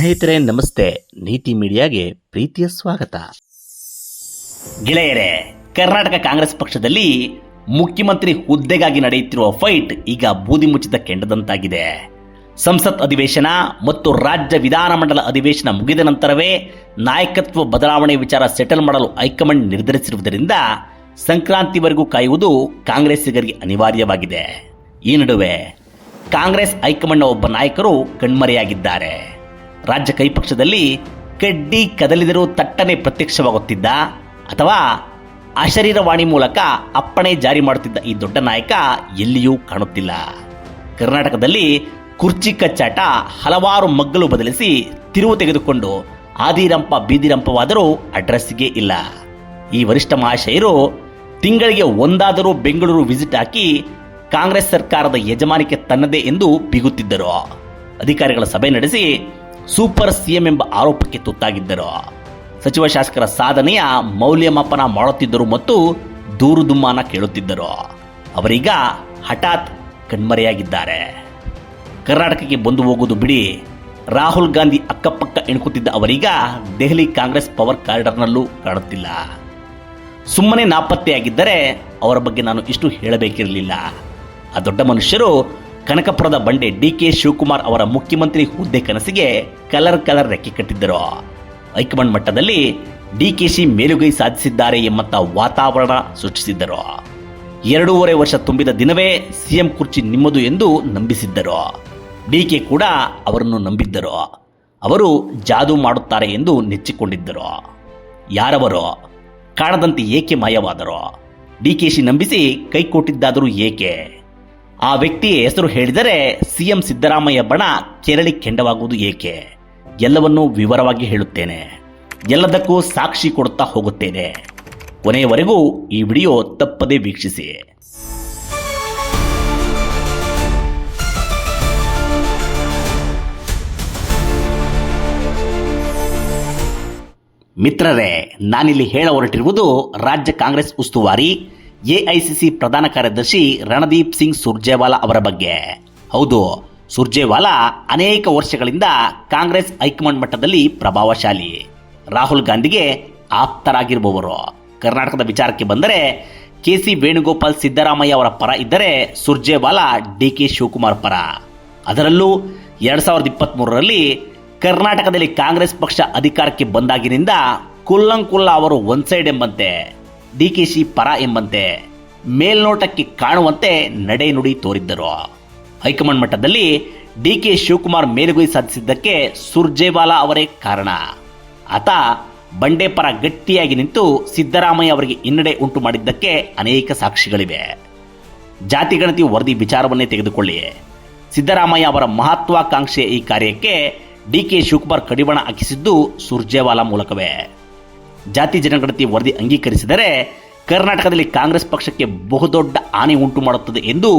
ಸ್ನೇಹಿತರೆ, ನಮಸ್ತೆ. ನೀತಿ ಮೀಡಿಯಾಗೆ ಪ್ರೀತಿಯ ಸ್ವಾಗತ. ಗೆಳೆಯರೆ, ಕರ್ನಾಟಕ ಕಾಂಗ್ರೆಸ್ ಪಕ್ಷದಲ್ಲಿ ಮುಖ್ಯಮಂತ್ರಿ ಹುದ್ದೆಗಾಗಿ ನಡೆಯುತ್ತಿರುವ ಫೈಟ್ ಈಗ ಬೂದಿ ಮುಚ್ಚಿದ ಕೆಂಡದಂತಾಗಿದೆ. ಸಂಸತ್ ಅಧಿವೇಶನ ಮತ್ತು ರಾಜ್ಯ ವಿಧಾನಮಂಡಲ ಅಧಿವೇಶನ ಮುಗಿದ ನಂತರವೇ ನಾಯಕತ್ವ ಬದಲಾವಣೆ ವಿಚಾರ ಸೆಟಲ್ ಮಾಡಲು ಹೈಕಮಾಂಡ್ ನಿರ್ಧರಿಸಿರುವುದರಿಂದ ಸಂಕ್ರಾಂತಿವರೆಗೂ ಕಾಯುವುದು ಕಾಂಗ್ರೆಸ್ಸಿಗರಿಗೆ ಅನಿವಾರ್ಯವಾಗಿದೆ. ಈ ನಡುವೆ ಕಾಂಗ್ರೆಸ್ ಹೈಕಮಾಂಡ್ನ ಒಬ್ಬ ನಾಯಕರು ಕಣ್ಮರೆಯಾಗಿದ್ದಾರೆ. ರಾಜ್ಯ ಕೈಪಕ್ಷದಲ್ಲಿ ಕಡ್ಡಿ ಕದಲಿದರೂ ತಟ್ಟನೆ ಪ್ರತ್ಯಕ್ಷವಾಗುತ್ತಿದ್ದ ಅಥವಾ ಅಶರೀರವಾಣಿ ಮೂಲಕ ಅಪ್ಪಣೆ ಜಾರಿ ಮಾಡುತ್ತಿದ್ದ ಈ ದೊಡ್ಡ ನಾಯಕ ಎಲ್ಲಿಯೂ ಕಾಣುತ್ತಿಲ್ಲ. ಕರ್ನಾಟಕದಲ್ಲಿ ಕುರ್ಚಿ ಕಚ್ಚಾಟ ಹಲವಾರು ಮಗ್ಗಲು ಬದಲಿಸಿ ತಿರುವು ತೆಗೆದುಕೊಂಡು ಆದಿರಂಪ ಬೀದಿರಂಪವಾದರೂ ಅಡ್ರೆಸ್ಸಿಗೆ ಇಲ್ಲ. ಈ ವರಿಷ್ಠ ಮಹಾಶಯರು ತಿಂಗಳಿಗೆ ಒಂದಾದರೂ ಬೆಂಗಳೂರು ವಿಸಿಟ್ ಹಾಕಿ ಕಾಂಗ್ರೆಸ್ ಸರ್ಕಾರದ ಯಜಮಾನಿಕೆ ತನ್ನದೇ ಎಂದು ಬಿಗುತ್ತಿದ್ದರು. ಅಧಿಕಾರಿಗಳ ಸಭೆ ನಡೆಸಿ ಸೂಪರ್ ಸಿಎಂ ಎಂಬ ಆರೋಪಕ್ಕೆ ತುತ್ತಾಗಿದ್ದರು. ಸಚಿವ ಶಾಸಕರ ಸಾಧನೆಯ ಮೌಲ್ಯಮಾಪನ ಮಾಡುತ್ತಿದ್ದರು ಮತ್ತು ದೂರು ದುಮ್ಮಾನ ಕೇಳುತ್ತಿದ್ದರು. ಅವರೀಗ ಹಠಾತ್ ಕಣ್ಮರೆಯಾಗಿದ್ದಾರೆ. ಕರ್ನಾಟಕಕ್ಕೆ ಬಂದು ಹೋಗುವುದು ಬಿಡಿ. ರಾಹುಲ್ ಗಾಂಧಿ ಅಕ್ಕಪಕ್ಕ ಎಣುಕುತ್ತಿದ್ದ ಅವರೀಗ ದೆಹಲಿ ಕಾಂಗ್ರೆಸ್ ಪವರ್ ಕಾರಿಡಾರ್ನಲ್ಲೂ ಕಾಣುತ್ತಿಲ್ಲ ಸುಮ್ಮನೆ ನಾಪತ್ತೆಯಾಗಿದ್ದರೆ ಅವರ ಬಗ್ಗೆ ನಾನು ಇಷ್ಟು ಹೇಳಬೇಕಿರಲಿಲ್ಲ. ಆ ದೊಡ್ಡ ಮನುಷ್ಯರು ಕನಕಪುರದ ಬಂಡೆ ಡಿ ಕೆ ಶಿವಕುಮಾರ್ ಅವರ ಮುಖ್ಯಮಂತ್ರಿ ಹುದ್ದೆ ಕನಸಿಗೆ ಕಲರ್ ಕಲರ್ ರೆಕ್ಕೆ ಕಟ್ಟಿದ್ದರು. ಹೈಕಮಾಂಡ್ ಮಟ್ಟದಲ್ಲಿ ಡಿಕೆಶಿ ಮೇಲುಗೈ ಸಾಧಿಸಿದ್ದಾರೆ ಎಂಬಂತ ವಾತಾವರಣ ಸೃಷ್ಟಿಸಿದ್ದರು. ಎರಡೂವರೆ ವರ್ಷ ತುಂಬಿದ ದಿನವೇ ಸಿಎಂ ಕುರ್ಚಿ ನಿಮ್ಮದು ಎಂದು ನಂಬಿಸಿದ್ದರು. ಡಿಕೆ ಕೂಡ ಅವರನ್ನು ನಂಬಿದ್ದರು. ಅವರು ಜಾದೂ ಮಾಡುತ್ತಾರೆ ಎಂದು ನೆಚ್ಚಿಕೊಂಡಿದ್ದರು. ಯಾರವರು? ಕಾಣದಂತೆ ಏಕೆ ಮಾಯವಾದರು? ಡಿಕೆಶಿ ನಂಬಿಸಿ ಕೈಕೊಟ್ಟಿದ್ದಾದರೂ ಏಕೆ? ಆ ವ್ಯಕ್ತಿಯ ಹೆಸರು ಹೇಳಿದರೆ ಸಿಎಂ ಸಿದ್ದರಾಮಯ್ಯ ಬಣ ಕೆರಳಿ ಕೆಂಡವಾಗುವುದು ಏಕೆ? ಎಲ್ಲವನ್ನೂ ವಿವರವಾಗಿ ಹೇಳುತ್ತೇನೆ. ಎಲ್ಲದಕ್ಕೂ ಸಾಕ್ಷಿ ಕೊಡುತ್ತಾ ಹೋಗುತ್ತೇನೆ. ಕೊನೆಯವರೆಗೂ ಈ ವಿಡಿಯೋ ತಪ್ಪದೇ ವೀಕ್ಷಿಸಿ. ಮಿತ್ರರೇ, ನಾನಿಲ್ಲಿ ಹೇಳ ಹೊರಟಿರುವುದು ರಾಜ್ಯ ಕಾಂಗ್ರೆಸ್ ಉಸ್ತುವಾರಿ ಎಐಸಿಸಿ ಪ್ರಧಾನ ಕಾರ್ಯದರ್ಶಿ ರಣದೀಪ್ ಸಿಂಗ್ ಸುರ್ಜೇವಾಲಾ ಅವರ ಬಗ್ಗೆ. ಹೌದು, ಸುರ್ಜೇವಾಲಾ ಅನೇಕ ವರ್ಷಗಳಿಂದ ಕಾಂಗ್ರೆಸ್ ಹೈಕಮಾಂಡ್ ಮಟ್ಟದಲ್ಲಿ ಪ್ರಭಾವಶಾಲಿ. ರಾಹುಲ್ ಗಾಂಧಿಗೆ ಆಪ್ತರಾಗಿರುವವರು. ಕರ್ನಾಟಕದ ವಿಚಾರಕ್ಕೆ ಬಂದರೆ, ಕೆ ಸಿ ವೇಣುಗೋಪಾಲ್ ಸಿದ್ದರಾಮಯ್ಯ ಅವರ ಪರ ಇದ್ದರೆ ಸುರ್ಜೇವಾಲಾ ಡಿ ಕೆ ಶಿವಕುಮಾರ್ ಪರ. ಅದರಲ್ಲೂ ಎರಡ್ ಸಾವಿರದ ಇಪ್ಪತ್ತ್ ಮೂರರಲ್ಲಿ ಕರ್ನಾಟಕದಲ್ಲಿ ಕಾಂಗ್ರೆಸ್ ಪಕ್ಷ ಅಧಿಕಾರಕ್ಕೆ ಬಂದಾಗಿನಿಂದ ಕುಲ್ಲಂಕುಲ್ಲ ಅವರು ಒನ್ ಸೈಡ್ ಎಂಬಂತೆ ಡಿಕೆಶಿ ಪರ ಎಂಬಂತೆ ಮೇಲ್ನೋಟಕ್ಕೆ ಕಾಣುವಂತೆ ನಡೆ ನುಡಿ ತೋರಿದ್ದರು. ಹೈಕಮಾಂಡ್ ಮಟ್ಟದಲ್ಲಿ ಡಿಕೆ ಶಿವಕುಮಾರ್ ಮೇಲುಗೈ ಸಾಧಿಸಿದ್ದಕ್ಕೆ ಸುರ್ಜೇವಾಲಾ ಅವರೇ ಕಾರಣ. ಆತ ಬಂಡೆ ಪರ ಗಟ್ಟಿಯಾಗಿ ನಿಂತು ಸಿದ್ದರಾಮಯ್ಯ ಅವರಿಗೆ ಹಿನ್ನಡೆ ಉಂಟು ಮಾಡಿದ್ದಕ್ಕೆ ಅನೇಕ ಸಾಕ್ಷಿಗಳಿವೆ. ಜಾತಿ ಗಣತಿ ವರದಿ ವಿಚಾರವನ್ನೇ ತೆಗೆದುಕೊಳ್ಳಿ. ಸಿದ್ದರಾಮಯ್ಯ ಅವರ ಮಹತ್ವಾಕಾಂಕ್ಷೆಯ ಈ ಕಾರ್ಯಕ್ಕೆ ಡಿಕೆ ಶಿವಕುಮಾರ್ ಕಡಿವಾಣ ಹಾಕಿಸಿದ್ದು ಸುರ್ಜೇವಾಲಾ ಮೂಲಕವೇ. ಜಾತಿ ಜನಗಣತಿ ವರದಿ ಅಂಗೀಕರಿಸಿದರೆ ಕರ್ನಾಟಕದಲ್ಲಿ ಕಾಂಗ್ರೆಸ್ ಪಕ್ಷಕ್ಕೆ ಬಹುದೊಡ್ಡ ಹಾನಿ ಉಂಟು ಮಾಡುತ್ತದೆ ಎಂದು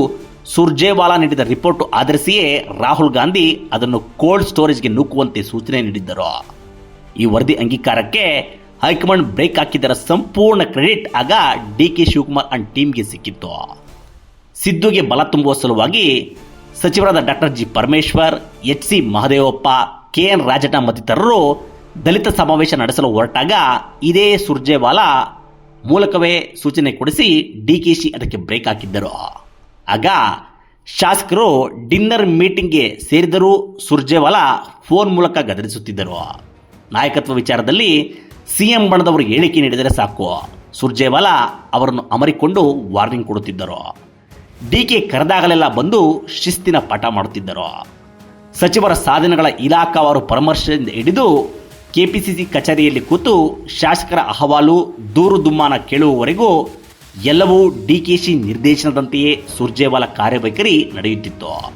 ಸುರ್ಜೇವಾಲಾ ನೀಡಿದ ರಿಪೋರ್ಟ್ ಆಧರಿಸಿಯೇ ರಾಹುಲ್ ಗಾಂಧಿ ಅದನ್ನು ಕೋಲ್ಡ್ ಸ್ಟೋರೇಜ್ಗೆ ನೂಕುವಂತೆ ಸೂಚನೆ ನೀಡಿದ್ದರು. ಈ ವರದಿ ಅಂಗೀಕಾರಕ್ಕೆ ಹೈಕಮಾಂಡ್ ಬ್ರೇಕ್ ಹಾಕಿದ್ದರ ಸಂಪೂರ್ಣ ಕ್ರೆಡಿಟ್ ಆಗ ಡಿ ಕೆ ಶಿವಕುಮಾರ್ ಅಂಡ್ ಟೀಮ್ಗೆ ಸಿಕ್ಕಿತ್ತು. ಸಿದ್ದುಗೆ ಬಲ ತುಂಬುವ ಸಲುವಾಗಿ ಸಚಿವರಾದ doctor G Parameshwar, H C Mahadevappa, K N Rajanna ಮತ್ತಿತರರು ದಲಿತ ಸಮಾವೇಶ ನಡೆಸಲು ಹೊರಟಾಗ ಇದೇ ಸುರ್ಜೇವಾಲಾ ಮೂಲಕವೇ ಸೂಚನೆ ಕೊಡಿಸಿ ಡಿ ಕೆ ಶಿ ಅದಕ್ಕೆ ಬ್ರೇಕ್ ಹಾಕಿದ್ದರು. ಆಗ ಶಾಸಕರು ಡಿನ್ನರ್ ಮೀಟಿಂಗ್ಗೆ ಸೇರಿದರೂ ಸುರ್ಜೇವಾಲಾ ಫೋನ್ ಮೂಲಕ ಗದರಿಸುತ್ತಿದ್ದರು. ನಾಯಕತ್ವ ವಿಚಾರದಲ್ಲಿ ಸಿಎಂ ಬಣದವರು ಹೇಳಿಕೆ ನೀಡಿದರೆ ಸಾಕು. ಸುರ್ಜೇವಾಲಾ ಅವರನ್ನು ಅಮರಿಕೊಂಡು ವಾರ್ನಿಂಗ್ ಕೊಡುತ್ತಿದ್ದರು. ಡಿ ಕೆ ಕರೆದಾಗಲೆಲ್ಲ ಬಂದು ಶಿಸ್ತಿನ ಪಾಠ ಮಾಡುತ್ತಿದ್ದರು. ಸಚಿವರ ಸಾಧನೆಗಳ ಇಲಾಖಾವಾರು ಪರಾಮರ್ಶೆಯಿಂದ ಹಿಡಿದು ಕೆಪಿಸಿಸಿ ಕಚೇರಿಯಲ್ಲಿ ಕೂತು ಶಾಸಕರ ಅಹವಾಲು ದೂರು ದುಮ್ಮಾನ ಕೇಳುವವರೆಗೂ ಎಲ್ಲವೂ ಡಿಕೆಶಿ ನಿರ್ದೇಶನದಂತೆಯೇ ಸುರ್ಜೇವಾಲ ಕಾರ್ಯವೈಖರಿ ನಡೆಯುತ್ತಿತ್ತು.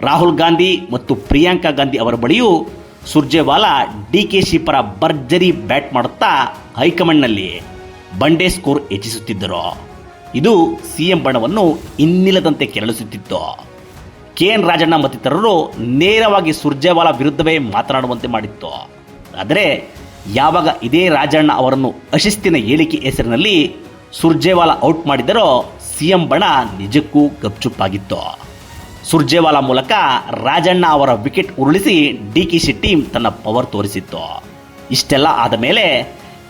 ರಾಹುಲ್ ಗಾಂಧಿ ಮತ್ತು ಪ್ರಿಯಾಂಕಾ ಗಾಂಧಿ ಅವರ ಬಳಿಯೂ ಸುರ್ಜೇವಾಲ ಡಿಕೆಶಿ ಪರ ಭರ್ಜರಿ ಬ್ಯಾಟ್ ಮಾಡುತ್ತಾ ಹೈಕಮಾಂಡ್ನಲ್ಲಿ ಬಂಡೆ ಸ್ಕೋರ್ ಹೆಚ್ಚಿಸುತ್ತಿದ್ದರು. ಇದು ಸಿಎಂ ಬಣವನ್ನು ಇನ್ನಿಲ್ಲದಂತೆ ಕೆರಳಿಸುತ್ತಿತ್ತು. ಕೆ ಎನ್ ರಾಜಣ್ಣ ಮತ್ತಿತರರು ನೇರವಾಗಿ ಸುರ್ಜೇವಾಲ ವಿರುದ್ಧವೇ ಮಾತನಾಡುವಂತೆ ಮಾಡಿತ್ತು. ಆದರೆ ಯಾವಾಗ ಇದೇ ರಾಜಣ್ಣ ಅವರನ್ನು ಅಶಿಸ್ತಿನ ಹೇಳಿಕೆ ಹೆಸರಿನಲ್ಲಿ ಸುರ್ಜೇವಾಲಾ ಔಟ್ ಮಾಡಿದರೋ ಸಿಎಂ ಬಣ ನಿಜಕ್ಕೂ ಗಪ್ಚುಪ್ಪಾಗಿತ್ತು. ಸುರ್ಜೇವಾಲಾ ಮೂಲಕ ರಾಜಣ್ಣ ಅವರ ವಿಕೆಟ್ ಉರುಳಿಸಿ ಡಿ ಕೆ ಶಿ ಟೀಮ್ ತನ್ನ ಪವರ್ ತೋರಿಸಿತ್ತು. ಇಷ್ಟೆಲ್ಲ ಆದ ಮೇಲೆ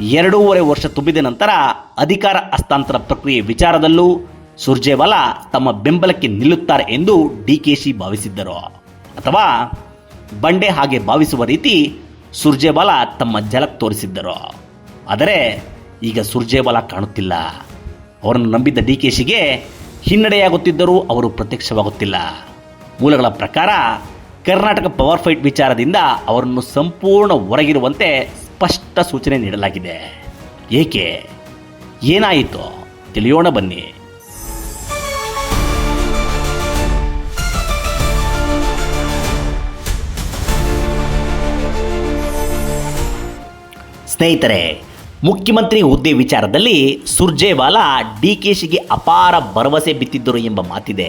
ಎರಡೂವರೆ ವರ್ಷ ತುಂಬಿದ ನಂತರ ಅಧಿಕಾರ ಹಸ್ತಾಂತರ ಪ್ರಕ್ರಿಯೆ ವಿಚಾರದಲ್ಲೂ ಸುರ್ಜೇವಾಲಾ ತಮ್ಮ ಬೆಂಬಲಕ್ಕೆ ನಿಲ್ಲುತ್ತಾರೆ ಎಂದು ಡಿ ಕೆ ಭಾವಿಸಿದ್ದರು. ಅಥವಾ ಬಂಡೆ ಹಾಗೆ ಭಾವಿಸುವ ರೀತಿ ಸುರ್ಜೇವಾಲಾ ತಮ್ಮ ಝಲಕ್ ತೋರಿಸಿದ್ದರು. ಆದರೆ ಈಗ ಸುರ್ಜೇಬಾಲ ಕಾಣುತ್ತಿಲ್ಲ. ಅವರನ್ನು ನಂಬಿದ್ದ ಡಿ ಕೆ ಶಿಗೆ ಹಿನ್ನಡೆಯಾಗುತ್ತಿದ್ದರೂ ಅವರು ಪ್ರತ್ಯಕ್ಷವಾಗುತ್ತಿಲ್ಲ. ಮೂಲಗಳ ಪ್ರಕಾರ ಕರ್ನಾಟಕ ಪವರ್ ಫೈಟ್ ವಿಚಾರದಿಂದ ಅವರನ್ನು ಸಂಪೂರ್ಣ ಹೊರಗಿರುವಂತೆ ಸ್ಪಷ್ಟ ಸೂಚನೆ ನೀಡಲಾಗಿದೆ. ಏಕೆ? ಏನಾಯಿತು? ತಿಳಿಯೋಣ ಬನ್ನಿ. ಸ್ನೇಹಿತರೆ, ಮುಖ್ಯಮಂತ್ರಿ ಹುದ್ದೆ ವಿಚಾರದಲ್ಲಿ ಸುರ್ಜೇವಾಲಾ ಡಿ ಕೆ ಶಿಗೆ ಅಪಾರ ಭರವಸೆ ಬಿತ್ತಿದ್ದರು ಎಂಬ ಮಾತಿದೆ.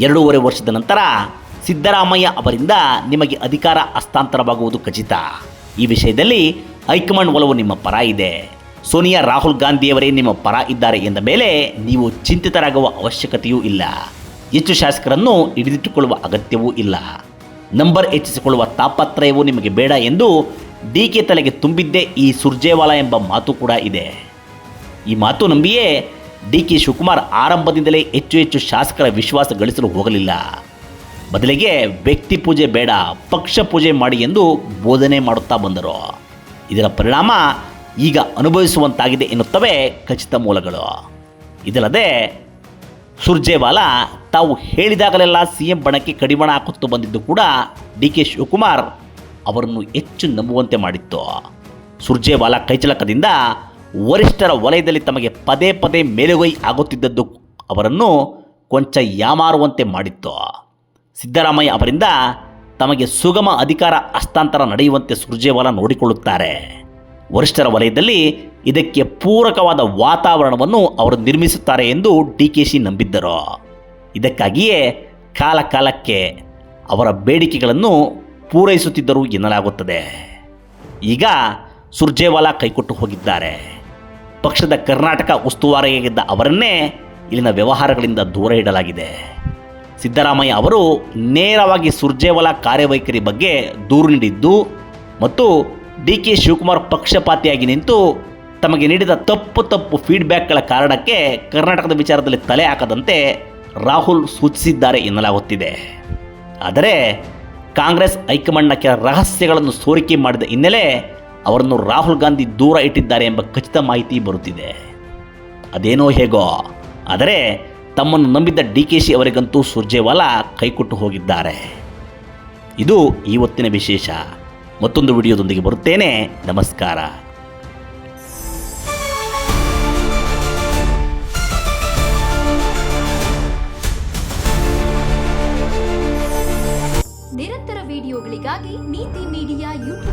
ಎರಡೂವರೆ ವರ್ಷದ ನಂತರ ಸಿದ್ದರಾಮಯ್ಯ ಅವರಿಂದ ನಿಮಗೆ ಅಧಿಕಾರ ಹಸ್ತಾಂತರವಾಗುವುದು ಖಚಿತ. ಈ ವಿಷಯದಲ್ಲಿ ಹೈಕಮಾಂಡ್ ಒಲವು ನಿಮ್ಮ ಪರ ಇದೆ. ಸೋನಿಯಾ ರಾಹುಲ್ ಗಾಂಧಿಯವರೇ ನಿಮ್ಮ ಪರ ಇದ್ದಾರೆ ಎಂದ ಮೇಲೆ ನೀವು ಚಿಂತಿತರಾಗುವ ಅವಶ್ಯಕತೆಯೂ ಇಲ್ಲ. ಹೆಚ್ಚು ಶಾಸಕರನ್ನು ಹಿಡಿದಿಟ್ಟುಕೊಳ್ಳುವ ಅಗತ್ಯವೂ ಇಲ್ಲ. ನಂಬರ್ ಹೆಚ್ಚಿಸಿಕೊಳ್ಳುವ ತಾಪತ್ರಯವೂ ನಿಮಗೆ ಬೇಡ ಎಂದು ಡಿ ಕೆ ತಲೆಗೆ ತುಂಬಿದ್ದೇ ಈ ಸುರ್ಜೇವಾಲಾ ಎಂಬ ಮಾತು ಕೂಡ ಇದೆ. ಈ ಮಾತು ನಂಬಿಯೇ ಡಿ ಕೆ ಶಿವಕುಮಾರ್ ಆರಂಭದಿಂದಲೇ ಹೆಚ್ಚು ಹೆಚ್ಚು ಶಾಸಕರ ವಿಶ್ವಾಸ ಗಳಿಸಲು ಹೋಗಲಿಲ್ಲ. ಬದಲಿಗೆ ವ್ಯಕ್ತಿ ಪೂಜೆ ಬೇಡ, ಪಕ್ಷ ಪೂಜೆ ಮಾಡಿ ಎಂದು ಬೋಧನೆ ಮಾಡುತ್ತಾ ಬಂದರು. ಇದರ ಪರಿಣಾಮ ಈಗ ಅನುಭವಿಸುವಂತಾಗಿದೆ ಎನ್ನುತ್ತವೆ ಖಚಿತ ಮೂಲಗಳು. ಇದಲ್ಲದೆ ಸುರ್ಜೇವಾಲಾ ತಾವು ಹೇಳಿದಾಗಲೆಲ್ಲ ಸಿ ಎಂ ಬಣಕ್ಕೆ ಕಡಿವಾಣ ಹಾಕುತ್ತಾ ಬಂದಿದ್ದು ಕೂಡ ಡಿ ಕೆ ಶಿವಕುಮಾರ್ ಅವರನ್ನು ಹೆಚ್ಚು ನಂಬುವಂತೆ ಮಾಡಿತ್ತು. ಸುರ್ಜೇವಾಲಾ ಕೈಚಲಕದಿಂದ ವರಿಷ್ಠರ ವಲಯದಲ್ಲಿ ತಮಗೆ ಪದೇ ಪದೇ ಮೇಲುಗೈ ಆಗುತ್ತಿದ್ದದ್ದು ಅವರನ್ನು ಕೊಂಚ ಯಾಮಾರುವಂತೆ ಮಾಡಿತ್ತು. ಸಿದ್ದರಾಮಯ್ಯ ಅವರಿಂದ ತಮಗೆ ಸುಗಮ ಅಧಿಕಾರ ಹಸ್ತಾಂತರ ನಡೆಯುವಂತೆ ಸುರ್ಜೇವಾಲಾ ನೋಡಿಕೊಳ್ಳುತ್ತಾರೆ. ವರಿಷ್ಠರ ವಲಯದಲ್ಲಿ ಇದಕ್ಕೆ ಪೂರಕವಾದ ವಾತಾವರಣವನ್ನು ಅವರು ನಿರ್ಮಿಸುತ್ತಾರೆ ಎಂದು ಡಿ ಕೆ ಶಿ ನಂಬಿದ್ದರು. ಇದಕ್ಕಾಗಿಯೇ ಕಾಲ ಕಾಲಕ್ಕೆ ಅವರ ಬೇಡಿಕೆಗಳನ್ನು ಪೂರೈಸುತ್ತಿದ್ದರು ಎನ್ನಲಾಗುತ್ತದೆ. ಈಗ ಸುರ್ಜೇವಾಲಾ ಕೈಕೊಟ್ಟು ಹೋಗಿದ್ದಾರೆ. ಪಕ್ಷದ ಕರ್ನಾಟಕ ಉಸ್ತುವಾರಿಯಾಗಿದ್ದ ಅವರನ್ನೇ ಇಲ್ಲಿನ ವ್ಯವಹಾರಗಳಿಂದ ದೂರ ಇಡಲಾಗಿದೆ. ಸಿದ್ದರಾಮಯ್ಯ ಅವರು ನೇರವಾಗಿ ಸುರ್ಜೇವಾಲಾ ಕಾರ್ಯವೈಖರಿ ಬಗ್ಗೆ ದೂರು ನೀಡಿದ್ದು ಮತ್ತು ಡಿ ಕೆ ಶಿವಕುಮಾರ್ ಪಕ್ಷಪಾತಿಯಾಗಿ ನಿಂತು ತಮಗೆ ನೀಡಿದ ತಪ್ಪು ತಪ್ಪು ಫೀಡ್ಬ್ಯಾಕ್ಗಳ ಕಾರಣಕ್ಕೆ ಕರ್ನಾಟಕದ ವಿಚಾರದಲ್ಲಿ ತಲೆ ಹಾಕದಂತೆ ರಾಹುಲ್ ಸೂಚಿಸಿದ್ದಾರೆ ಎನ್ನಲಾಗುತ್ತಿದೆ. ಆದರೆ ಕಾಂಗ್ರೆಸ್ ಹೈಕಮಾಂಡ್ನ ಕೆಲ ರಹಸ್ಯಗಳನ್ನು ಸೋರಿಕೆ ಮಾಡಿದ ಹಿನ್ನೆಲೆ ಅವರನ್ನು ರಾಹುಲ್ ಗಾಂಧಿ ದೂರ ಇಟ್ಟಿದ್ದಾರೆ ಎಂಬ ಖಚಿತ ಮಾಹಿತಿ ಬರುತ್ತಿದೆ. ಅದೇನೋ ಹೇಗೋ, ಆದರೆ ತಮ್ಮನ್ನು ನಂಬಿದ್ದ ಡಿ ಕೆ ಶಿ ಅವರಿಗಂತೂ ಸುರ್ಜೇವಾಲಾ ಕೈಕೊಟ್ಟು ಹೋಗಿದ್ದಾರೆ. ಇದು ಇವತ್ತಿನ ವಿಶೇಷ. ಮತ್ತೊಂದು ವಿಡಿಯೋದೊಂದಿಗೆ ಬರುತ್ತೇನೆ. ನಮಸ್ಕಾರ.